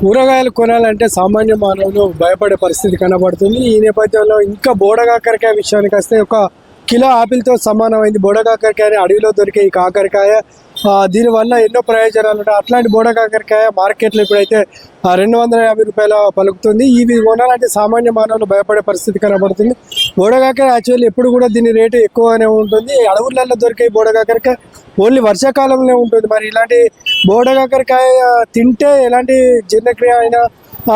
కూరగాయలు కొనాలంటే సామాన్య మానవులు భయపడే పరిస్థితి కనబడుతుంది. ఈ నేపథ్యంలో ఇంకా బోడగాకరకాయ విషయానికి వస్తే ఒక కిలో ఆపిల్తో సమానమైంది. బోడగాకరకాయ అడవిలో దొరికే ఈ కాకరకాయ దీనివల్ల ఎన్నో ప్రయోజనాలు ఉంటాయి. అట్లాంటి బోడగాకరకాయ మార్కెట్లో ఇప్పుడైతే రెండు వందల యాభై రూపాయల పలుకుతుంది. ఇవి కొనాలంటే సామాన్య మానవులు భయపడే పరిస్థితి కనబడుతుంది. బోడగాకర యాక్చువల్లీ ఎప్పుడు కూడా దీని రేటు ఎక్కువనే ఉంటుంది. అడవులలో దొరికే బోడగాకరకాయ ఓన్లీ వర్షాకాలంలో ఉంటుంది. మరి ఇలాంటి బోడగాకరకాయ తింటే ఎలాంటి జీర్ణక్రియ అయినా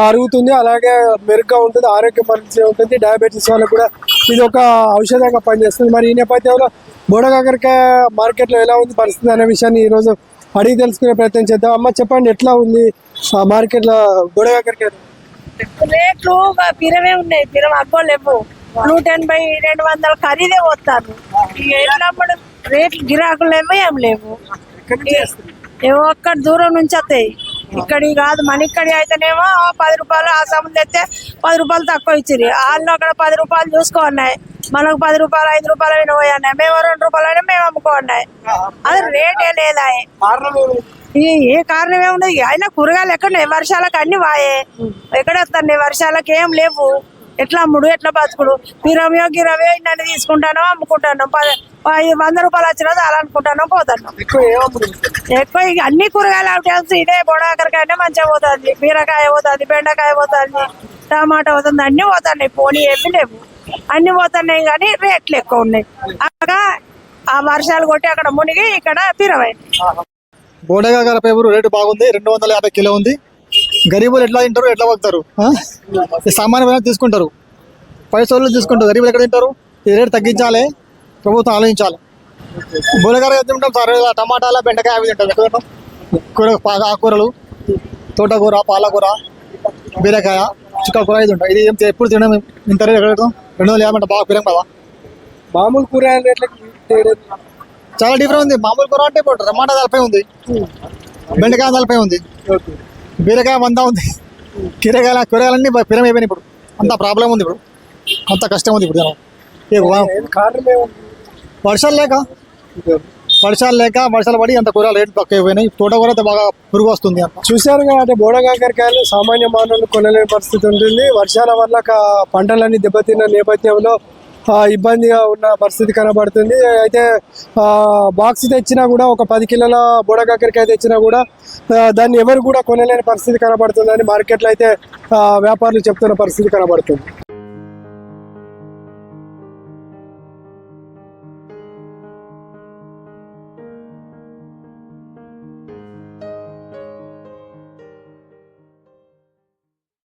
అరుగుతుంది. అలాగే మెరుగ్గా ఉంటుంది ఆరోగ్య పరిస్థితి ఉంటుంది. డయాబెటీస్ వాళ్ళకు కూడా ఇది ఒక ఔషధంగా పనిచేస్తుంది. మరి ఈ నేపథ్యంలో బోడగాకరకాయ మార్కెట్లో ఎలా ఉంది పరిస్థితి అనే విషయాన్ని ఈరోజు అడిగి తెలుసుకునే ప్రయత్నం చేద్దాం. అమ్మ చెప్పండి ఎట్లా ఉంది? ఆ మార్కెట్లో బోడగాకరకాయ రేట్లు పిరమే ఉన్నాయి. పిరం అగ్గో లేవు. నూట ఎనభై రెండు వందల ఖరీదే వస్తారు ఇక ఎట్లా అప్పుడు రేట్లు గిరాకులు లేవు ఏం లేవు. ఏ ఒక్క దూరం నుంచి వస్తాయి. ఇక్కడి కాదు మన ఇక్కడి అయితేనేమో పది రూపాయలు ఆ సముద్రం తెస్తే పది రూపాయలు తక్కువ ఇచ్చింది వాళ్ళు అక్కడ పది రూపాయలు చూసుకోన్నాయి మనకు పది రూపాయలు ఐదు రూపాయలు అయినా పోయన్నాయి మేము రెండు రూపాయలు అయినా మేము అమ్ముకోన్నాయి అది రేటే లేదా ఈ ఏ కారణం ఏముంది అయినా కూరగాయలు ఎక్కడ వర్షాలకు అన్ని వాయే. ఎక్కడ వస్తాయి వర్షాలకు ఏం లేవు. ఎట్లా అమ్ముడు? ఎట్లా బతుకుడు? పిరమియో గిరవే నన్ను తీసుకుంటాను అమ్ముకుంటాను వంద రూపాయలు వచ్చినా చాలా అనుకుంటాను పోతాను. ఎక్కువ అన్ని కూరగాయలు అవుతాయి ఇదే బొడాకరకాయ మంచిగా పోతుంది. బీరకాయ పోతుంది బెండకాయ పోతుంది. టమాటా పోతుంది అన్ని పోతున్నాయి. పోనీ ఏమి లేవు. అన్ని పోతున్నాయి కానీ రేట్లు ఎక్కువ ఉన్నాయి. అక్కడ ఆ వర్షాలు కొట్టి అక్కడ మునిగి ఇక్కడ పిరమైంది బోడగా పేపర్ రేటు బాగుంది రెండు వందల యాభై కిలో ఉంది. గరీబులు ఎట్లా తింటారు ఎట్లా బతుకుతారు? ఆ? సామాన్యమైన తీసుకుంటారు. పైసలు తీసుకుంటారు గరీబులు ఎక్కడ తింటారు? ఈ రేటు తగ్గించాలి ప్రభుత్వం ఆలోచించాలి. బోడగారు తింటాం సార్? టమాటాల బెండకాయ అవి తింటాం ఎక్కడ కూర ఆకుకూరలు తోటకూర పాలకూర బీరకాయ. చిక్కకూర ఇది ఉంటాయి ఇది ఎప్పుడు తినడం ఇంత రేటు ఎక్కడ రెండు వందల యాభై అంటే బాగా పెరగం కదా. మామూలు కూరగాయల రేట్లకి తేడా ఉంది. చాలా డిఫరెంట్ ఉంది. మామూలు కూర అంటే ఇప్పుడు టమాటా నలభై ఉంది. బెండకాయ నలభై ఉంది. బీరకాయ వంద ఉంది. కీరకాయల కూరగాయలన్నీ పిరం అయిపోయినాయి ఇప్పుడు. అంత ప్రాబ్లం ఉంది ఇప్పుడు. అంత కష్టం ఉంది ఇప్పుడు జనం. వర్షాలు లేక? వర్షాలు లేక వర్షాలు పడి అంత కూర రేట్లు తక్కువ అయిపోయినాయి తోట కూర అయితే బాగా పురుగు వస్తుంది అంట. చూశారు కదా అంటే బోడగాకరకాయలు సామాన్య మానవులు కొనలేని పరిస్థితి ఉంటుంది. వర్షాల వల్ల పంటలన్నీ దెబ్బతిన్న నేపథ్యంలో ఇబ్బందిగా ఉన్న పరిస్థితి కనబడుతుంది. అయితే బాక్స్ తెచ్చినా కూడా ఒక పది కిలోల బోడగాకరకాయ తెచ్చినా కూడా దాన్ని ఎవరు కూడా కొనలేని పరిస్థితి కనబడుతుందని మార్కెట్లో అయితే వ్యాపారులు చెప్తున్న పరిస్థితి కనబడుతుంది.